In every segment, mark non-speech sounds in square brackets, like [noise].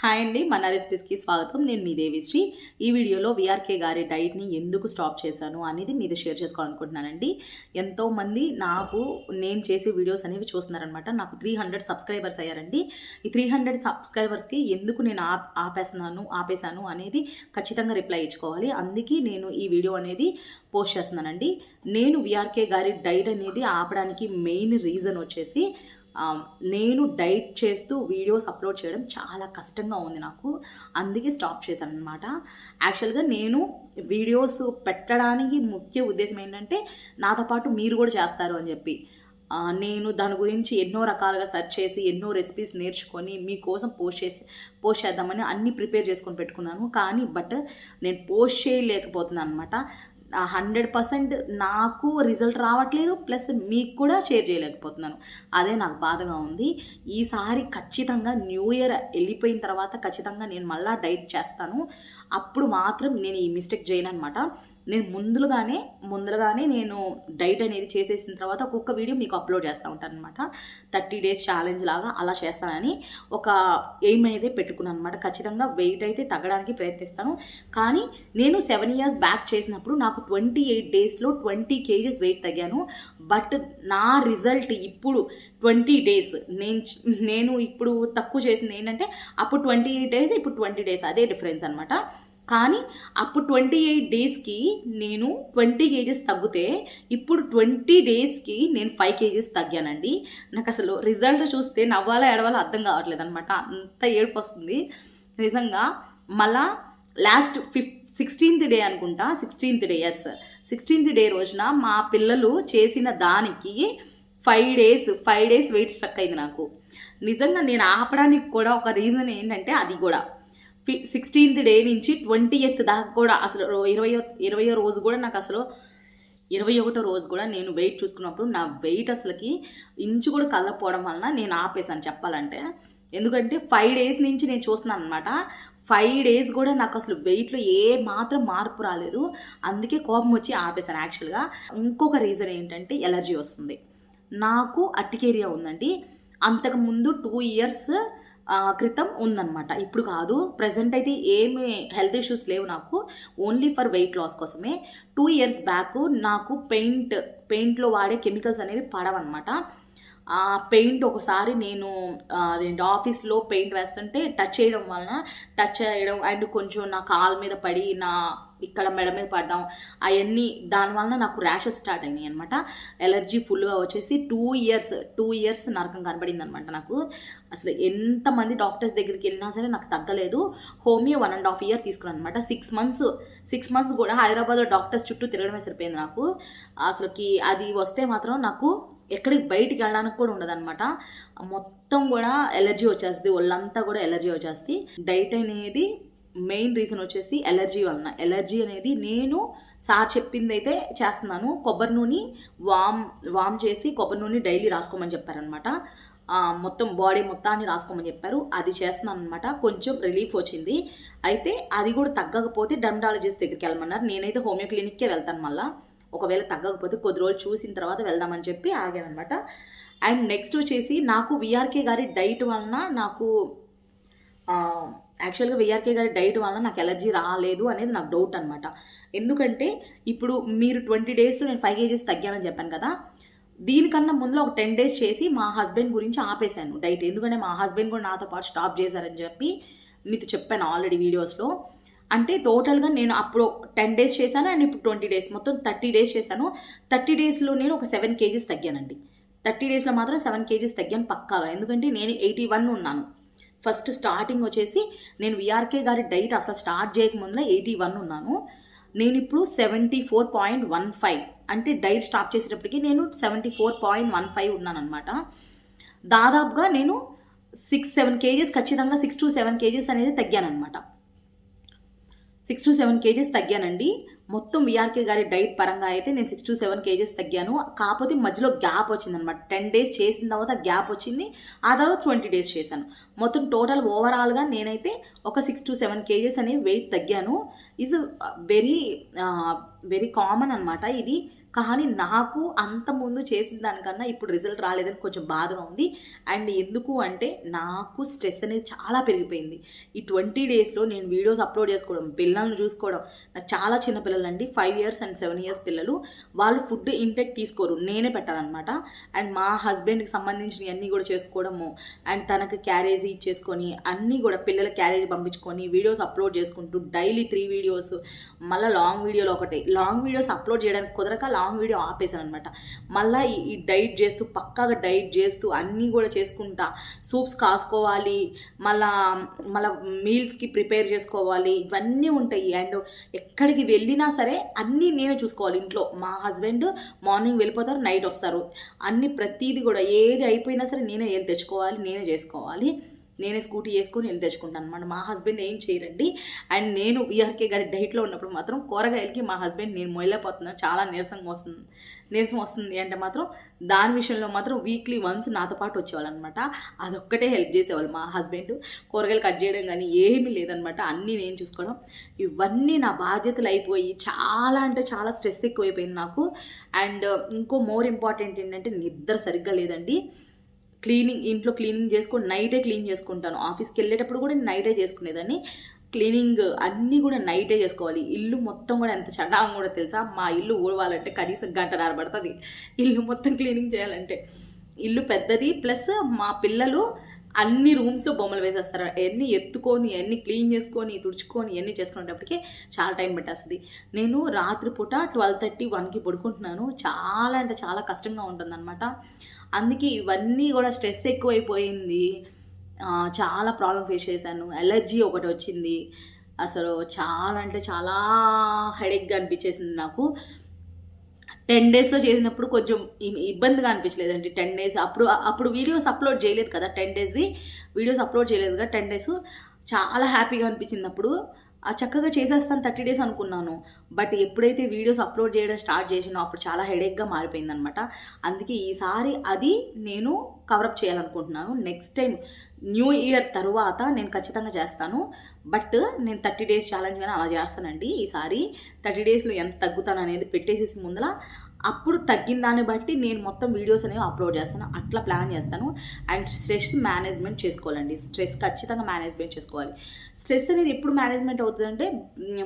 Hi అండి మన రెసిపీస్కి స్వాగతం. నేను మీ దేవిశ్రీ. ఈ వీడియోలో విఆర్కే గారి డైట్ని ఎందుకు స్టాప్ చేశాను అనేది మీద షేర్ చేసుకోవాలనుకుంటున్నానండి. ఎంతోమంది నాకు నేను చేసే వీడియోస్ అనేవి చూస్తున్నారనమాట నాకు త్రీ హండ్రెడ్ సబ్స్క్రైబర్స్ అయ్యారండి. ఈ త్రీ హండ్రెడ్ సబ్స్క్రైబర్స్కి ఎందుకు నేను ఆ ఆపేస్తున్నాను ఆపేశాను అనేది ఖచ్చితంగా రిప్లై ఇచ్చుకోవాలి. అందుకే నేను ఈ వీడియో అనేది పోస్ట్ చేస్తున్నానండి. నేను విఆర్కే గారి డైట్ అనేది ఆపడానికి మెయిన్ రీజన్ వచ్చేసి నేను డైట్ చేస్తూ వీడియోస్ అప్లోడ్ చేయడం చాలా కష్టంగా ఉంది నాకు. అందుకే స్టాప్ చేశాను అనమాట యాక్చువల్గా నేను వీడియోస్ పెట్టడానికి ముఖ్య ఉద్దేశం ఏంటంటే నాతో పాటు మీరు కూడా చేస్తారు అని చెప్పి. నేను దాని గురించి ఎన్నో రకాలుగా సెర్చ్ చేసి ఎన్నో రెసిపీస్ నేర్చుకొని మీకోసం పోస్ట్ చేసి పోస్ట్ చేద్దామని అన్నీ ప్రిపేర్ చేసుకొని పెట్టుకున్నాను. కానీ బట్ నేను పోస్ట్ చేయలేకపోతున్నాను అనమాట హండ్రెడ్ పర్సెంట్ నాకు రిజల్ట్ రావట్లేదు ప్లస్ మీకు కూడా షేర్ చేయలేకపోతున్నాను. అదే నాకు బాధగా ఉంది. ఈసారి ఖచ్చితంగా న్యూ ఇయర్ వెళ్ళిపోయిన తర్వాత ఖచ్చితంగా నేను మళ్ళీ డైట్ చేస్తాను. అప్పుడు మాత్రం నేను ఈ మిస్టేక్ చేయను అనమాట నేను ముందులుగానే ముందులుగానే నేను డైట్ అనేది చేసేసిన తర్వాత ఒక్కొక్క వీడియో మీకు అప్లోడ్ చేస్తూ ఉంటాను అనమాట థర్టీ డేస్ ఛాలెంజ్ లాగా అలా చేస్తానని ఒక ఎయిమ్ అయితే పెట్టుకున్నాను అనమాట ఖచ్చితంగా వెయిట్ అయితే తగ్గడానికి ప్రయత్నిస్తాను. కానీ నేను సెవెన్ ఇయర్స్ బ్యాక్ చేసినప్పుడు నాకు ట్వంటీ ఎయిట్ డేస్లో ట్వంటీ కేజెస్ వెయిట్ తగ్గాను. బట్ నా రిజల్ట్ ఇప్పుడు ట్వంటీ డేస్ నేను నేను ఇప్పుడు తక్కువ చేసింది ఏంటంటే అప్పుడు ట్వంటీ ఎయిట్ డేస్ ఇప్పుడు ట్వంటీ డేస్ అదే డిఫరెన్స్ అనమాట కానీ అప్పుడు ట్వంటీ ఎయిట్ డేస్కి నేను ట్వంటీ కేజెస్ తగ్గితే ఇప్పుడు ట్వంటీ డేస్కి నేను ఫైవ్ కేజీస్ తగ్గానండి. నాకు అసలు రిజల్ట్ చూస్తే నవ్వాలా ఎడవాలో అర్థం కావట్లేదు అనమాట అంత ఏడుపు వస్తుంది. నిజంగా మళ్ళా లాస్ట్ ఫిఫ్ సిక్స్టీన్త్ డే అనుకుంటా sixteenth day yes sixteenth day రోజున మా పిల్లలు చేసిన దానికి five days five days weight stuck అయింది నాకు. నిజంగా నేను ఆపడానికి కూడా ఒక రీజన్ ఏంటంటే అది కూడా. ఫి సిక్స్టీన్త్ డే నుంచి ట్వంటీ ఎయిత్ దాకా కూడా అసలు ఇరవయో ఇరవయో రోజు కూడా నాకు అసలు ఇరవై ఒకటో రోజు కూడా నేను వెయిట్ చూసుకున్నప్పుడు నా వెయిట్ అసలుకి ఇంచు కూడా కలకపోవడం వలన నేను ఆపేసాను చెప్పాలంటే. ఎందుకంటే ఫైవ్ డేస్ నుంచి నేను చూస్తున్నాను అనమాట ఫైవ్ డేస్ కూడా నాకు అసలు వెయిట్లో ఏ మాత్రం మార్పు రాలేదు. అందుకే కోపం వచ్చి ఆపేసాను యాక్చువల్గా ఇంకొక రీజన్ ఏంటంటే ఎలర్జీ వస్తుంది. నాకు అట్టికేరియా ఉందండి. అంతకుముందు టూ ఇయర్స్ క్రితం ఉందన్నమాట. ఇప్పుడు కాదు ప్రజెంట్ అయితే ఏమి హెల్త్ ఇష్యూస్ లేవు నాకు. ఓన్లీ ఫర్ వెయిట్ లాస్ కోసమే. టూ ఇయర్స్ బ్యాక్ నాకు పెయింట్ పెయింట్లో వాడే కెమికల్స్ అనేవి పడవన్నమాట. పెయింట్ ఒకసారి నేను అదేంటి ఆఫీస్లో పెయింట్ వేస్తుంటే టచ్ చేయడం వలన టచ్ చేయడం అండ్ కొంచెం నా కాల్ మీద పడి నా ఇక్కడ మెడ మీద పడడం అవన్నీ దానివలన నాకు ర్యాషెస్ స్టార్ట్ అయినాయి అనమాట ఎలర్జీ ఫుల్గా వచ్చేసి టూ ఇయర్స్ టూ ఇయర్స్ నరకం కనబడింది అనమాట నాకు. అసలు ఎంతమంది డాక్టర్స్ దగ్గరికి వెళ్ళినా సరే నాకు తగ్గలేదు. Homeo one and half year తీసుకున్నాను అనమాట సిక్స్ మంత్స్ సిక్స్ మంత్స్ కూడా హైదరాబాద్లో డాక్టర్స్ చుట్టూ తిరగడమే సరిపోయింది నాకు. అసలుకి అది వస్తే మాత్రం నాకు ఎక్కడికి బయటికి వెళ్ళడానికి కూడా ఉండదన్నమాట. మొత్తం కూడా ఎలర్జీ వచ్చేస్తుంది ఒళ్ళంతా కూడా ఎలర్జీ వచ్చేస్తుంది. డైట్ అనేది మెయిన్ రీజన్ వచ్చేసి ఎలర్జీ వలన. ఎలర్జీ అనేది నేను సార్ చెప్పింది అయితే చేస్తున్నాను. కొబ్బరి నూనె వామ్ వామ్ చేసి కొబ్బరి నూనె డైలీ రాసుకోమని చెప్పారనమాట మొత్తం బాడీ మొత్తాన్ని రాసుకోమని చెప్పారు. అది చేస్తున్నాను అనమాట కొంచెం రిలీఫ్ వచ్చింది. అయితే అది కూడా తగ్గకపోతే డర్మటాలజిస్ట్ దగ్గరికి వెళ్ళమన్నారు. నేనైతే హోమియో క్లినిక్కే వెళ్తాను మళ్ళీ. ఒకవేళ తగ్గకపోతే కొద్ది రోజులు చూసిన తర్వాత వెళ్దామని చెప్పి ఆగాను అనమాట అండ్ నెక్స్ట్ వచ్చేసి నాకు విఆర్కే గారి డైట్ వలన నాకు యాక్చువల్గా విఆర్కే గారి డైట్ వలన నాకు ఎలర్జీ రాలేదు అనేది నాకు డౌట్ అనమాట ఎందుకంటే ఇప్పుడు మీరు ట్వంటీ డేస్లో నేను ఫైవ్ కేజీస్ తగ్గానని చెప్పాను కదా దీనికన్నా ముందులో ఒక టెన్ డేస్ చేసి మా హస్బెండ్ గురించి ఆపేశాను డైట్. ఎందుకంటే మా హస్బెండ్ కూడా నాతో పాటు స్టాప్ చేశారని చెప్పి మీతో చెప్పాను ఆల్రెడీ వీడియోస్లో. అంటే టోటల్గా నేను అప్పుడు టెన్ డేస్ చేశాను అండ్ ఇప్పుడు ట్వంటీ డేస్ మొత్తం థర్టీ డేస్ చేశాను. థర్టీ డేస్లో నేను ఒక సెవెన్ కేజీస్ తగ్గానండి. థర్టీ డేస్లో మాత్రం సెవెన్ కేజీస్ తగ్గాను పక్కాగా. ఎందుకంటే నేను ఎయిటీ వన్ ఉన్నాను. ఫస్ట్ స్టార్టింగ్ వచ్చేసి నేను విఆర్కే గారి డైట్ అసలు స్టార్ట్ చేయకముందులో ఎయిటీ వన్ ఉన్నాను. నేను ఇప్పుడు seventy four point one five అంటే డైట్ స్టాప్ చేసేటప్పటికి నేను seventy four point one five ఉన్నాను అనమాట దాదాపుగా నేను సిక్స్ సెవెన్ కేజీస్ ఖచ్చితంగా సిక్స్ టు సెవెన్ కేజీస్ అనేది తగ్గాను అనమాట సిక్స్ టు సెవెన్ కేజీస్ తగ్గానండి. మొత్తం విఆర్కే గారి డైట్ పరంగా అయితే నేను సిక్స్ టు సెవెన్ కేజెస్ తగ్గాను. కాకపోతే మధ్యలో గ్యాప్ వచ్చిందనమాట టెన్ డేస్ చేసిన తర్వాత గ్యాప్ వచ్చింది. ఆ తర్వాత ట్వంటీ డేస్ చేశాను. మొత్తం టోటల్ ఓవరాల్గా నేనైతే ఒక సిక్స్ టు సెవెన్ కేజీస్ అనే వెయిట్ తగ్గాను. ఈజ్ వెరీ వెరీ కామన్ అనమాట ఇది కానీ నాకు అంత ముందు చేసిన దానికన్నా ఇప్పుడు రిజల్ట్ రాలేదని కొంచెం బాధగా ఉంది. అండ్ ఎందుకు అంటే నాకు స్ట్రెస్ అనేది చాలా పెరిగిపోయింది. ఈ ట్వంటీ డేస్లో నేను వీడియోస్ అప్లోడ్ చేసుకోవడం పిల్లల్ని చూసుకోవడం. నాకు చాలా చిన్న పిల్లలు అండి five years and seven years పిల్లలు. వాళ్ళు ఫుడ్ ఇంటెక్ తీసుకోరు. నేనే పెట్టాలన్నమాట. అండ్ మా హస్బెండ్కి సంబంధించినవి అన్నీ కూడా చేసుకోవడము. అండ్ తనకు క్యారేజ్ ఇచ్చేసుకొని అన్నీ కూడా పిల్లల క్యారేజ్ పంపించుకొని వీడియోస్ అప్లోడ్ చేసుకుంటూ డైలీ త్రీ వీడియోస్ మళ్ళీ లాంగ్ వీడియోలో ఒకటి. లాంగ్ వీడియోస్ అప్లోడ్ చేయడానికి కుదరక లాంగ్ వీడియో ఆపేసాను అనమాట మళ్ళీ ఈ ఈ డైట్ చేస్తూ పక్కాగా డైట్ చేస్తూ అన్నీ కూడా చేసుకుంటా. సూప్స్ కాసుకోవాలి మళ్ళా మళ్ళీ మీల్స్కి ప్రిపేర్ చేసుకోవాలి ఇవన్నీ ఉంటాయి. అండ్ ఎక్కడికి వెళ్ళినా సరే అన్నీ నేనే చూసుకోవాలి. ఇంట్లో మా హస్బెండ్ మార్నింగ్ వెళ్ళిపోతారు నైట్ వస్తారు. అన్ని ప్రతిదీ కూడా ఏది అయిపోయినా సరే నేనే వెళ్ళి తెచ్చుకోవాలి నేనే చేసుకోవాలి. నేనే స్కూటీ వేసుకొని వెళ్ళి తెచ్చుకుంటాను అనమాట మా హస్బెండ్ ఏం చేయరండి. అండ్ నేను విఆర్కే గారి డైట్లో ఉన్నప్పుడు మాత్రం కూరగాయలకి మా హస్బెండ్ నేను మొయలేకపోతున్నాను చాలా నీరసంగా వస్తుంది. నీరసం వస్తుంది అంటే మాత్రం దాని విషయంలో మాత్రం వీక్లీ వన్స్ నాతో పాటు వచ్చేవాళ్ళు అనమాట అదొక్కటే హెల్ప్ చేసేవాళ్ళు మా హస్బెండ్. కూరగాయలు కట్ చేయడం కానీ ఏమీ లేదనమాట. అన్నీ నేను చూసుకోవడం. ఇవన్నీ నా బాధ్యతలు అయిపోయి చాలా అంటే చాలా స్ట్రెస్ ఎక్కువైపోయింది నాకు. అండ్ ఇంకో మోర్ ఇంపార్టెంట్ ఏంటంటే నిద్ర సరిగ్గా లేదండి. క్లీనింగ్ ఇంట్లో క్లీనింగ్ చేసుకొని నైటే క్లీన్ చేసుకుంటాను. ఆఫీస్కి వెళ్ళేటప్పుడు కూడా నేను నైటే చేసుకునేదాన్ని. క్లీనింగ్ అన్నీ కూడా నైటే చేసుకోవాలి. ఇల్లు మొత్తం కూడా ఎంత చండాలం కూడా తెలుసా? మా ఇల్లు ఊడవాలంటే కనీసం గంటన్నర పడుతుంది ఇల్లు మొత్తం క్లీనింగ్ చేయాలంటే. ఇల్లు పెద్దది ప్లస్ మా పిల్లలు అన్ని రూమ్స్లో బొమ్మలు వేసేస్తారు. ఎన్ని ఎత్తుకొని ఎన్ని క్లీన్ చేసుకొని తుడుచుకొని ఎన్ని చేసుకునేటప్పటికి చాలా టైం పెట్టేస్తుంది. నేను రాత్రిపూట ట్వెల్వ్ థర్టీ వన్కి పడుకుంటున్నాను. చాలా అంటే చాలా కష్టంగా ఉంటుందన్నమాట. అందుకే ఇవన్నీ కూడా స్ట్రెస్ ఎక్కువైపోయింది. చాలా ప్రాబ్లం ఫేస్ చేశాను. ఎలర్జీ ఒకటి వచ్చింది. అసలు చాలా అంటే చాలా హెడేక్గా అనిపించేసింది నాకు. టెన్ డేస్లో చేసినప్పుడు కొంచెం ఇబ్బందిగా అనిపించలేదండి. టెన్ డేస్ అప్పుడు అప్పుడు వీడియోస్ అప్లోడ్ చేయలేదు కదా టెన్ డేస్వి. వీడియోస్ అప్లోడ్ చేయలేదు కదా టెన్ డేస్. చాలా హ్యాపీగా అనిపించింది అప్పుడు. చక్కగా చేసేస్తాను థర్టీ డేస్ అనుకున్నాను. బట్ ఎప్పుడైతే వీడియోస్ అప్లోడ్ చేయడం స్టార్ట్ చేసినో అప్పుడు చాలా హెడేక్గా మారిపోయింది అనమాట అందుకే ఈసారి అది నేను కవరప్ చేయాలనుకుంటున్నాను. నెక్స్ట్ టైం న్యూ ఇయర్ తర్వాత నేను ఖచ్చితంగా చేస్తాను. బట్ నేను థర్టీ డేస్ ఛాలెంజ్ కానీ అలా చేస్తానండి. ఈసారి థర్టీ డేస్లో ఎంత తగ్గుతాను అనేది పెట్టేసేసి ముందల అప్పుడు తగ్గిన దాన్ని బట్టి నేను మొత్తం వీడియోస్ అనేవి అప్లోడ్ చేస్తాను. అట్లా ప్లాన్ చేస్తాను. అండ్ స్ట్రెస్ మేనేజ్మెంట్ చేసుకోవాలండి. స్ట్రెస్ ఖచ్చితంగా మేనేజ్మెంట్ చేసుకోవాలి. స్ట్రెస్ అనేది ఎప్పుడు మేనేజ్మెంట్ అవుతుందంటే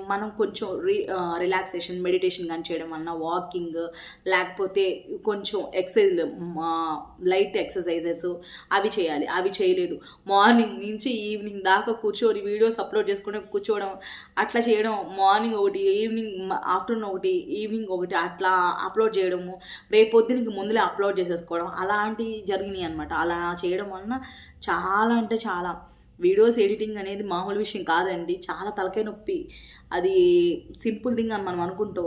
మనం కొంచెం రి రిలాక్సేషన్ మెడిటేషన్ కానీ చేయడం వలన వాకింగ్ లేకపోతే కొంచెం ఎక్సర్సైజ్ లైట్ ఎక్సర్సైజెస్ అవి చేయాలి. అవి చేయలేదు. మార్నింగ్ నుంచి ఈవినింగ్ దాకా కూర్చొని వీడియోస్ అప్లోడ్ చేసుకుని కూర్చోవడం అట్లా చేయడం మార్నింగ్ ఒకటి ఈవినింగ్ ఆఫ్టర్నూన్ ఒకటి ఈవినింగ్ ఒకటి అట్లా అప్లోడ్ అప్లోడ్ చేయడము రేపొద్దునికి ముందులే అప్లోడ్ చేసేసుకోవడం అలాంటివి జరిగినాయి అనమాట అలా చేయడం వలన చాలా అంటే చాలా. వీడియోస్ ఎడిటింగ్ అనేది మామూలు విషయం కాదండి. చాలా తలకాయ నొప్పి. అది సింపుల్ థింగ్ అని మనం అనుకుంటూ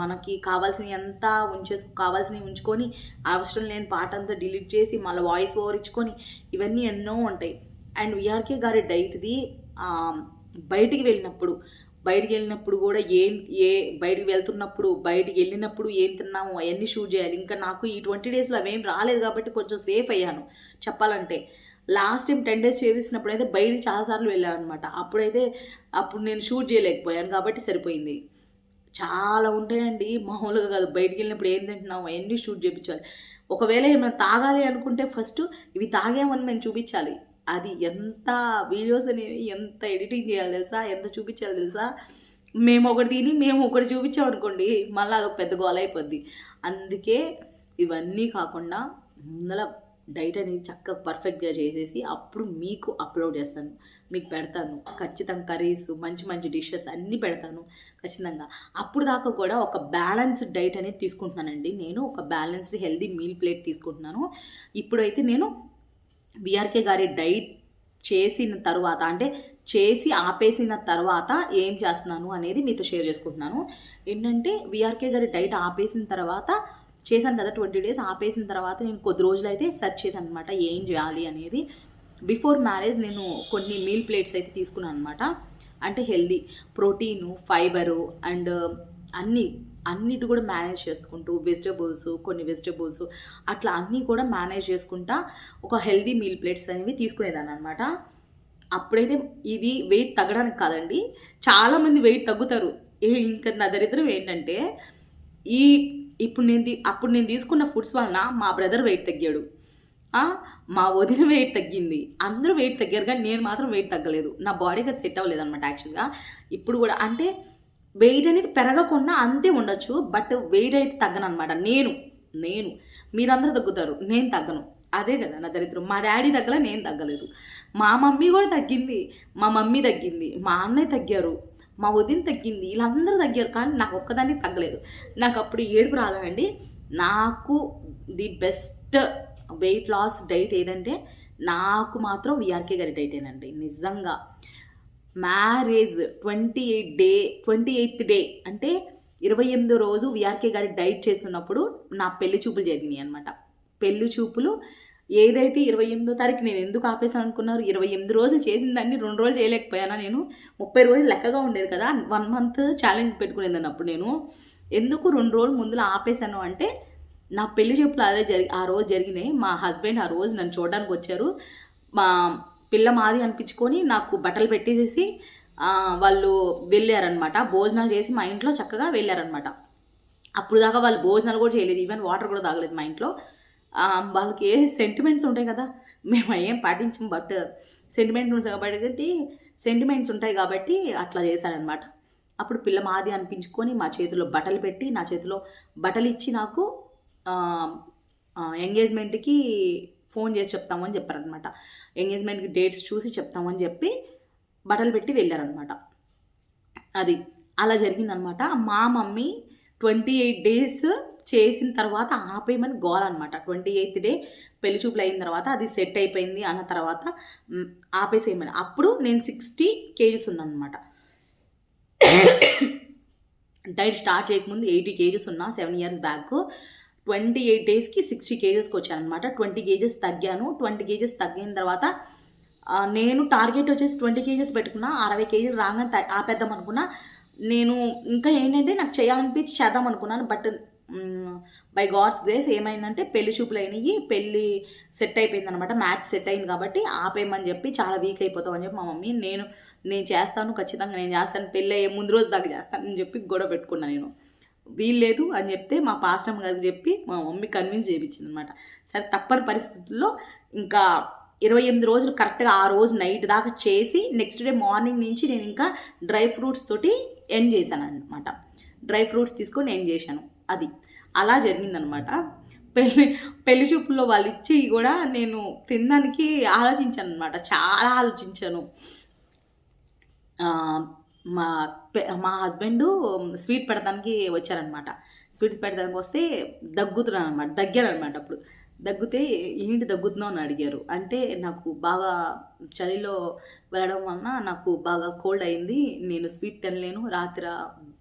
మనకి కావాల్సినవి అంతా ఉంచేసు కావాల్సినవి ఉంచుకొని అవసరం లేని పాట అంతా డిలీట్ చేసి మళ్ళీ వాయిస్ ఓవర్ ఇచ్చుకొని ఇవన్నీ ఎన్నో ఉంటాయి. అండ్ విఆర్కే గారి డైట్ది బయటికి వెళ్ళినప్పుడు బయటికి వెళ్ళినప్పుడు కూడా ఏం ఏ బయటికి వెళ్తున్నప్పుడు బయటికి వెళ్ళినప్పుడు ఏం తిన్నాము అవన్నీ షూట్ చేయాలి. ఇంకా నాకు ఈ ట్వంటీ డేస్లో అవేం రాలేదు కాబట్టి కొంచెం సేఫ్ అయ్యాను చెప్పాలంటే. లాస్ట్ టైం టెన్ డేస్ చేసినప్పుడు అయితే బయటికి చాలాసార్లు వెళ్ళాను అనమాట అప్పుడైతే అప్పుడు నేను షూట్ చేయలేకపోయాను కాబట్టి సరిపోయింది. చాలా ఉంటాయండి. మామూలుగా కాదు. బయటికి వెళ్ళినప్పుడు ఏం తింటున్నాము అవన్నీ షూట్ చేయించాలి. ఒకవేళ ఏమైనా తాగాలి అనుకుంటే ఫస్ట్ ఇవి తాగామని మేము చూపించాలి. అది ఎంత వీడియోస్ అనేవి ఎంత ఎడిటింగ్ చేయాలి తెలుసా? ఎంత చూపించాలి తెలుసా? మేము ఒకటి తిని మేము ఒకటి చూపించాం అనుకోండి మళ్ళీ అదొక పెద్ద గోల అయిపోద్ది. అందుకే ఇవన్నీ కాకుండా ముందల డైట్ అనేది చక్కగా పర్ఫెక్ట్గా చేసేసి అప్పుడు మీకు అప్లోడ్ చేస్తాను. మీకు పెడతాను. ఖచ్చితంగా కర్రీస్ మంచి మంచి డిషెస్ అన్నీ పెడతాను. ఖచ్చితంగా. అప్పుడు దాకా కూడా ఒక బ్యాలెన్స్డ్ డైట్ అనేది తీసుకుంటున్నానండి. నేను ఒక బ్యాలెన్స్డ్ హెల్దీ మీల్ ప్లేట్ తీసుకుంటున్నాను. ఇప్పుడైతే నేను విఆర్కే గారి డైట్ చేసిన తర్వాత అంటే చేసి ఆపేసిన తర్వాత ఏం చేస్తున్నాను అనేది మీతో షేర్ చేసుకుంటున్నాను. ఏంటంటే విఆర్కే గారి డైట్ ఆపేసిన తర్వాత చేశాను కదా ట్వంటీ డేస్ ఆపేసిన తర్వాత నేను కొద్ది రోజులు అయితే సెర్చ్ చేశాను అనమాట ఏం చేయాలి అనేది. బిఫోర్ మ్యారేజ్ నేను కొన్ని మీల్ ప్లేట్స్ అయితే తీసుకున్నాను అనమాట అంటే హెల్దీ ప్రోటీను ఫైబరు అండ్ అన్నీ అన్నిటి కూడా మేనేజ్ చేసుకుంటూ వెజిటబుల్స్ కొన్ని వెజిటబుల్స్ అట్లా అన్నీ కూడా మేనేజ్ చేసుకుంటా ఒక హెల్దీ మీల్ ప్లేట్స్ అనేవి తీసుకునేదాన్ని అనమాట అప్పుడైతే ఇది వెయిట్ తగ్గడానికి కాదండి చాలామంది వెయిట్ తగ్గుతారు. ఏ ఇంకా నా దరిద్రం ఏంటంటే ఈ ఇప్పుడు నేను అప్పుడు నేను తీసుకున్న ఫుడ్స్ వలన మా బ్రదర్ వెయిట్ తగ్గాడు. మా వదిన వెయిట్ తగ్గింది. అందరూ వెయిట్ తగ్గారు కానీ నేను మాత్రం వెయిట్ తగ్గలేదు. నా బాడీకి అది సెట్ అవ్వలేదు అనమాట యాక్చువల్గా ఇప్పుడు కూడా అంటే వెయిట్ అనేది పెరగకుండా అంతే ఉండొచ్చు బట్ వెయిట్ అయితే తగ్గను అనమాట నేను నేను మీరందరూ తగ్గుతారు నేను తగ్గను. అదే కదా నా దరిద్రం. మా డాడీ తగ్గలే నేను తగ్గలేదు. మా మమ్మీ కూడా తగ్గింది మా మమ్మీ తగ్గింది మా అన్నయ్య తగ్గారు మా వదిన తగ్గింది వీళ్ళందరూ తగ్గారు కానీ నాకు ఒక్కదానికి తగ్గలేదు. నాకు అప్పుడు ఏడుపు రాదండి నాకు the best weight loss diet ఏదంటే నాకు మాత్రం విఆర్కే గారి డైట్ ఏనండి. నిజంగా. Marriage twenty eight day twenty eighth day అంటే ఇరవై ఎనిమిదో రోజు విఆర్కే గారి డైట్ చేస్తున్నప్పుడు నా పెళ్ళి చూపులు జరిగినాయి అనమాట పెళ్ళి చూపులు ఏదైతే ఇరవై ఎనిమిదో తారీఖు నేను ఎందుకు ఆపేసాను అనుకున్నారు? ఇరవై ఎనిమిది రోజులు చేసిన దాన్ని రెండు రోజులు చేయలేకపోయానా నేను? ముప్పై రోజులు లెక్కగా ఉండేది కదా వన్ మంత్ ఛాలెంజ్ పెట్టుకునేదాన్ని అప్పుడు నేను. ఎందుకు రెండు రోజులు ముందులో ఆపేశాను అంటే నా పెళ్ళి చూపులు అదే జరిగి ఆ రోజు జరిగినాయి. మా హస్బెండ్ ఆ రోజు నన్ను చూడడానికి వచ్చారు. మా పిల్ల మాది అనిపించుకొని నాకు బట్టలు పెట్టేసేసి వాళ్ళు వెళ్ళారనమాట భోజనాలు చేసి మా ఇంట్లో చక్కగా వెళ్ళారనమాట అప్పుడు దాకా వాళ్ళు భోజనాలు కూడా చేయలేదు. ఈవెన్ వాటర్ కూడా తాగలేదు మా ఇంట్లో. వాళ్ళకి ఏ సెంటిమెంట్స్ ఉంటాయి కదా? మేము ఏం పాటించం బట్ సెంటిమెంట్స్ ఉంటాయి కాబట్టి సెంటిమెంట్స్ ఉంటాయి కాబట్టి అట్లా చేశారనమాట అప్పుడు పిల్ల మాది అనిపించుకొని మా చేతిలో బట్టలు పెట్టి నా చేతిలో బట్టలు ఇచ్చి నాకు ఎంగేజ్మెంట్కి ఫోన్ చేసి చెప్తామని చెప్పారనమాట ఎంగేజ్మెంట్కి డేట్స్ చూసి చెప్తామని చెప్పి బట్టలు పెట్టి వెళ్ళారనమాట అది అలా జరిగిందనమాట మా మమ్మీ ట్వంటీ ఎయిట్ డేస్ చేసిన తర్వాత ఆపేయమని గోల్ అనమాట ట్వంటీ ఎయిత్ డే పెళ్ళి చూపులు అయిన తర్వాత అది సెట్ అయిపోయింది అన్న తర్వాత ఆపేసేయమని. అప్పుడు నేను సిక్స్టీ కేజీస్ ఉన్నాను అనమాట [coughs] డైట్ స్టార్ట్ చేయకముందు ఎయిటీ కేజీస్ ఉన్నా seven years back twenty eight డేస్కి సిక్స్టీ కేజెస్కి వచ్చాను అనమాట ట్వంటీ కేజెస్ తగ్గాను. ట్వంటీ కేజెస్ తగ్గిన తర్వాత నేను టార్గెట్ వచ్చేసి ట్వంటీ కేజెస్ పెట్టుకున్నా. అరవై కేజీలు రాగానే ఆపేద్దాం అనుకున్నా. నేను ఇంకా ఏంటంటే నాకు చేయాలనిపించి చేద్దాం అనుకున్నాను. బట్ బై గాడ్స్ గ్రేస్ ఏమైందంటే పెళ్ళి చూపులు అయినాయి. పెళ్ళి సెట్ అయిపోయింది అనమాట మ్యాచ్ సెట్ అయింది కాబట్టి ఆపేయమని చెప్పి చాలా వీక్ అయిపోతాం అని చెప్పి మా మమ్మీ నేను నేను చేస్తాను ఖచ్చితంగా నేను చేస్తాను. పెళ్ళి అయ్యే ముందు రోజు దాకా చేస్తాను అని చెప్పి గొడవ పెట్టుకున్నాను నేను. వీల్లేదు అని చెప్తే మా పాస్టమ్ గారికి చెప్పి మా మమ్మీ కన్విన్స్ చేయించింది అనమాట సరే తప్పని పరిస్థితుల్లో ఇంకా ఇరవై ఎనిమిది రోజులు కరెక్ట్గా ఆ రోజు నైట్ దాకా చేసి నెక్స్ట్ డే మార్నింగ్ నుంచి నేను ఇంకా డ్రై ఫ్రూట్స్ తోటి ఎండ్ చేశాను అనమాట డ్రై ఫ్రూట్స్ తీసుకొని ఎండ్ చేశాను. అది అలా జరిగిందనమాట పెళ్ళి పెళ్ళి చూపుల్లో వాళ్ళు ఇచ్చి కూడా నేను తినడానికి ఆలోచించాను అనమాట చాలా ఆలోచించాను. మా మా హస్బెండ్ స్వీట్ పెడతానికి వచ్చారనమాట స్వీట్స్ పెడతానికి వస్తే దగ్గుతున్నాను అనమాట దగ్గాను అనమాట అప్పుడు. దగ్గితే ఏంటి దగ్గుతున్నావు? అని అడిగారు. అంటే నాకు బాగా చలిలో వెళ్ళడం వలన నాకు బాగా కోల్డ్ అయింది నేను స్వీట్ తినలేను రాత్రి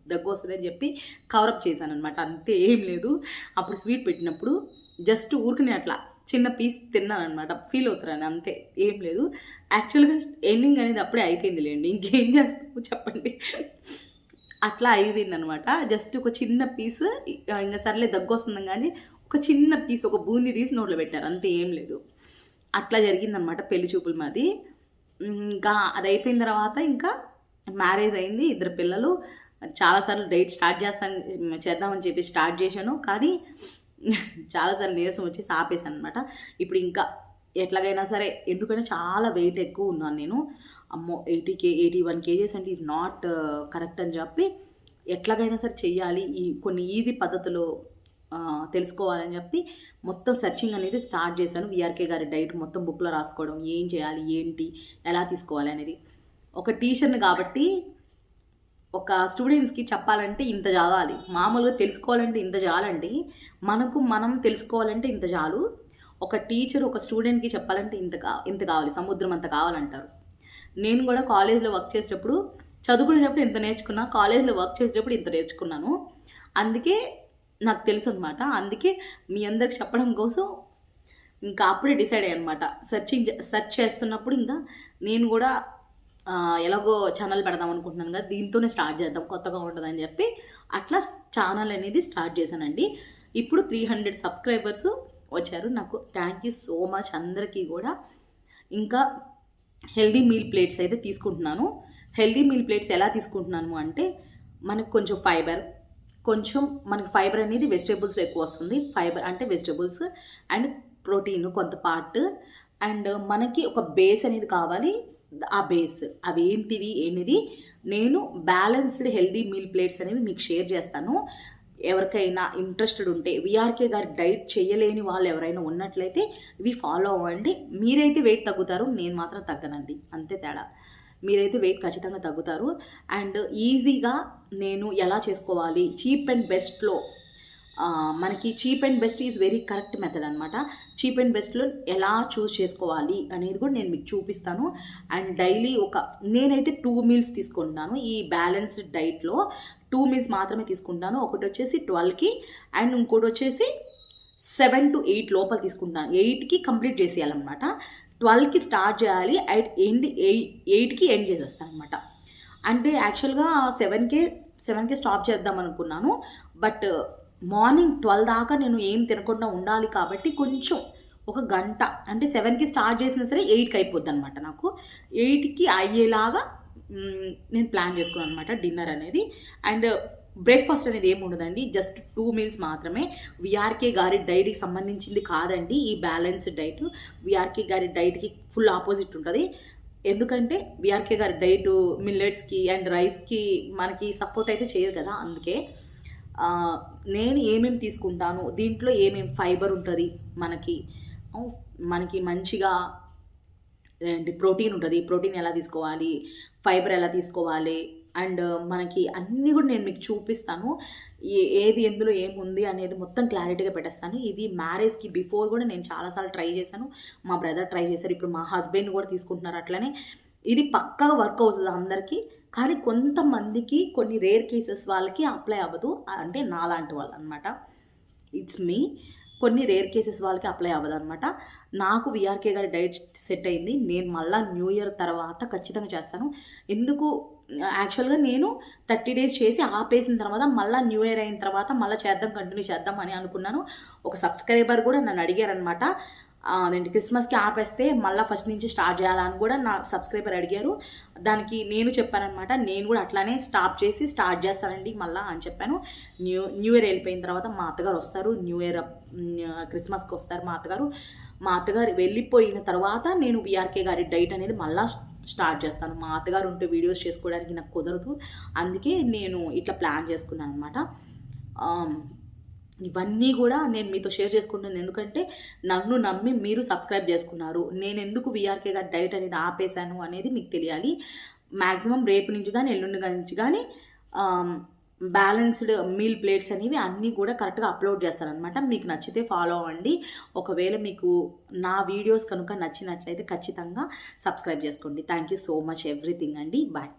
దగ్గు వస్తుంది అని చెప్పి కవరప్ చేశాను అనమాట అంతే ఏం లేదు. అప్పుడు స్వీట్ పెట్టినప్పుడు జస్ట్ ఊరికనే అట్లా చిన్న పీస్ తిన్నాను అనమాట ఫీల్ అవుతున్నాను అంతే. ఏం లేదు. యాక్చువల్గా ఎండింగ్ అనేది అప్పుడే అయిపోయింది లేండి. ఇంకేం చేస్తాము చెప్పండి. అట్లా అయిపోయింది అనమాట జస్ట్ ఒక చిన్న పీస్ ఇంకా సర్లే దగ్గు వస్తుంది కానీ ఒక చిన్న పీస్ ఒక బూందీ తీసి నోట్లో పెట్టారు. అంతే ఏం లేదు. అట్లా జరిగిందనమాట పెళ్ళి చూపులు మాది. ఇంకా అది అయిపోయిన తర్వాత ఇంకా మ్యారేజ్ అయింది. ఇద్దరు పిల్లలు. చాలాసార్లు డైట్ స్టార్ట్ చేస్తాను చేద్దామని చెప్పి స్టార్ట్ చేశాను. కానీ చాలాసార్లు నీరసం వచ్చి ఆపేసాను అనమాట ఇప్పుడు ఇంకా ఎట్లాగైనా సరే ఎందుకంటే చాలా వెయిట్ ఎక్కువ ఉన్నాను నేను. అమ్మో eighty K eighty one kgs అంటే ఈజ్ నాట్ కరెక్ట్ అని చెప్పి ఎట్లాగైనా సరే చెయ్యాలి. ఈ కొన్ని ఈజీ పద్ధతులు తెలుసుకోవాలని చెప్పి మొత్తం సెర్చింగ్ అనేది స్టార్ట్ చేశాను. విఆర్కే గారి డైట్ మొత్తం బుక్లో రాసుకోవడం ఏం చేయాలి ఏంటి ఎలా తీసుకోవాలి అనేది. ఒక టీచర్ని కాబట్టి ఒక స్టూడెంట్స్కి చెప్పాలంటే ఇంత చదవాలి మామూలుగా తెలుసుకోవాలంటే ఇంత చాలండి. మనకు మనం తెలుసుకోవాలంటే ఇంత చాలు. ఒక టీచర్ ఒక స్టూడెంట్కి చెప్పాలంటే ఇంత కా ఇంత కావాలి. సముద్రం అంత కావాలంటారు. నేను కూడా కాలేజ్లో వర్క్ చేసేటప్పుడు చదువుకునేటప్పుడు ఇంత నేర్చుకున్నా కాలేజ్లో వర్క్ చేసేటప్పుడు ఇంత నేర్చుకున్నాను. అందుకే నాకు తెలుసు అనమాట అందుకే మీ అందరికి చెప్పడం కోసం ఇంకా అప్పుడే డిసైడ్ అయ్యాను అనమాట సెర్చింగ్ సెర్చ్ చేస్తున్నప్పుడు ఇంకా నేను కూడా ఎలాగో ఛానల్ పెడదాం అనుకుంటున్నాను కదా దీంతోనే స్టార్ట్ చేద్దాం కొత్తగా ఉంటుందని చెప్పి అట్లా ఛానల్ అనేది స్టార్ట్ చేశానండి. ఇప్పుడు త్రీ హండ్రెడ్ సబ్స్క్రైబర్స్ వచ్చారు నాకు థ్యాంక్ యూ సో మచ్ అందరికీ కూడా. ఇంకా హెల్దీ మీల్ ప్లేట్స్ అయితే తీసుకుంటున్నాను. హెల్దీ మీల్ ప్లేట్స్ ఎలా తీసుకుంటున్నాను అంటే మనకు కొంచెం ఫైబర్ కొంచెం మనకి ఫైబర్ అనేది వెజిటేబుల్స్లో ఎక్కువ వస్తుంది. ఫైబర్ అంటే వెజిటేబుల్స్ అండ్ ప్రోటీన్ కొంత పార్ట్ అండ్ మనకి ఒక బేస్ అనేది కావాలి. ఆ బేస్ అవి ఏంటివి అనేది నేను బ్యాలెన్స్డ్ హెల్దీ మీల్ ప్లేట్స్ అనేవి మీకు షేర్ చేస్తాను. ఎవరికైనా ఇంట్రెస్టెడ్ ఉంటే విఆర్కే గారు డైట్ చేయలేని వాళ్ళు ఎవరైనా ఉన్నట్లయితే ఇవి ఫాలో అవ్వండి. మీరైతే వెయిట్ తగ్గుతారు నేను మాత్రం తగ్గనండి. అంతే తేడా. మీరైతే వెయిట్ ఖచ్చితంగా తగ్గుతారు. అండ్ ఈజీగా నేను ఎలా చేసుకోవాలి? చీప్ అండ్ బెస్ట్లో మనకి cheap and best is very correct method అనమాట చీప్ అండ్ బెస్ట్లో ఎలా చూస్ చేసుకోవాలి అనేది కూడా నేను మీకు చూపిస్తాను. అండ్ డైలీ ఒక నేనైతే టూ మీల్స్ తీసుకుంటున్నాను ఈ బ్యాలెన్స్డ్ డైట్లో టూ మీల్స్ మాత్రమే తీసుకుంటాను ఒకటి వచ్చేసి ట్వెల్వ్కి అండ్ ఇంకోటి వచ్చేసి సెవెన్ టు ఎయిట్ లోపల తీసుకుంటాను ఎయిట్కి కంప్లీట్ చేసేయాలన్నమాట. ట్వెల్వ్కి స్టార్ట్ చేయాలి. అండ్ ఎండ్ ఎయిట్కి ఎండ్ చేసేస్తాను అనమాట అంటే యాక్చువల్గా సెవెన్కే సెవెన్కే స్టాప్ చేద్దాం అనుకున్నాను. బట్ మార్నింగ్ ట్వెల్వ్ దాకా నేను ఏం తినకుండా ఉండాలి కాబట్టి కొంచెం ఒక గంట అంటే సెవెన్కి స్టార్ట్ చేసినా సరే ఎయిట్కి అయిపోద్ది అనమాట నాకు. ఎయిట్కి అయ్యేలాగా నేను ప్లాన్ చేసుకున్నాను అనమాట డిన్నర్ అనేది. అండ్ బ్రేక్ఫాస్ట్ అనేది ఏమి ఉండదండి జస్ట్ టూ మీల్స్ మాత్రమే. విఆర్కే గారి డైట్కి సంబంధించింది కాదండి ఈ బ్యాలెన్స్డ్ డైట్. విఆర్కే గారి డైట్కి ఫుల్ ఆపోజిట్ ఉంటుంది. ఎందుకంటే విఆర్కే గారి డైట్ మిల్లెట్స్కి అండ్ రైస్కి మనకి సపోర్ట్ అయితే చేయరు కదా అందుకే. నేను ఏమేమి తీసుకుంటాను? దీంట్లో ఏమేమి ఫైబర్ ఉంటుంది? మనకి మనకి మంచిగా ఏంటి ప్రోటీన్ ఉంటుంది. ప్రోటీన్ ఎలా తీసుకోవాలి? ఫైబర్ ఎలా తీసుకోవాలి? అండ్ మనకి అన్నీ కూడా నేను మీకు చూపిస్తాను. ఏ ఏది ఎందులో ఏముంది అనేది మొత్తం క్లారిటీగా పెట్టేస్తాను. ఇది మ్యారేజ్కి బిఫోర్ కూడా నేను చాలాసార్లు ట్రై చేశాను. మా బ్రదర్ ట్రై చేశారు. ఇప్పుడు మా హస్బెండ్ కూడా తీసుకుంటున్నారు అట్లనే. ఇది పక్కాగా వర్క్ అవుతుంది అందరికీ. కానీ కొంతమందికి కొన్ని రేర్ కేసెస్ వాళ్ళకి అప్లై అవ్వదు. అంటే నాలాంటి వాళ్ళు అనమాట ఇట్స్ మీ కొన్ని రేర్ కేసెస్ వాళ్ళకి అప్లై అవ్వదు అనమాట నాకు విఆర్కే గారి డైట్ సెట్ అయింది. నేను మళ్ళీ న్యూ ఇయర్ తర్వాత ఖచ్చితంగా చేస్తాను. ఎందుకు? యాక్చువల్గా నేను థర్టీ డేస్ చేసి ఆపేసిన తర్వాత మళ్ళీ న్యూ ఇయర్ అయిన తర్వాత మళ్ళీ చేద్దాం కంటిన్యూ చేద్దాం అని అనుకున్నాను. ఒక సబ్స్క్రైబర్ కూడా నన్ను అడిగారనమాట. అదేంటి క్రిస్మస్కి ఆపేస్తే మళ్ళీ ఫస్ట్ నుంచి స్టార్ట్ చేయాలని కూడా నా సబ్స్క్రైబర్ అడిగారు. దానికి నేను చెప్పానమాట నేను కూడా అట్లానే స్టాప్ చేసి స్టార్ట్ చేస్తానండి మళ్ళీ అని చెప్పాను. న్యూ న్యూ ఇయర్ వెళ్ళిపోయిన తర్వాత మా అత్తగారు వస్తారు న్యూ ఇయర్ క్రిస్మస్కి వస్తారు మా అత్తగారు. మా అత్తగారు వెళ్ళిపోయిన తర్వాత నేను బీఆర్కే గారి డైట్ అనేది మళ్ళీ స్టార్ట్ చేస్తాను. మా అత్తగారు ఉంటే వీడియోస్ చేసుకోవడానికి నాకు కుదరదు. అందుకే నేను ఇట్లా ప్లాన్ చేసుకున్నాను అనమాట ఇవన్నీ కూడా నేను మీతో షేర్ చేసుకుంటుంది ఎందుకంటే నన్ను నమ్మి మీరు సబ్స్క్రైబ్ చేసుకున్నారు. నేను ఎందుకు విఆర్కే గారి డైట్ అనేది ఆపేశాను అనేది మీకు తెలియాలి. మ్యాక్సిమం రేపు నుంచి కానీ ఎల్లుండి నుంచి కానీ బ్యాలెన్స్డ్ మీల్ ప్లేట్స్ అనేవి అన్నీ కూడా కరెక్ట్గా అప్లోడ్ చేస్తారనమాట మీకు నచ్చితే ఫాలో అవ్వండి. ఒకవేళ మీకు నా వీడియోస్ కనుక నచ్చినట్లయితే ఖచ్చితంగా సబ్స్క్రైబ్ చేసుకోండి. Thank you so much everything అండి. బాయ్.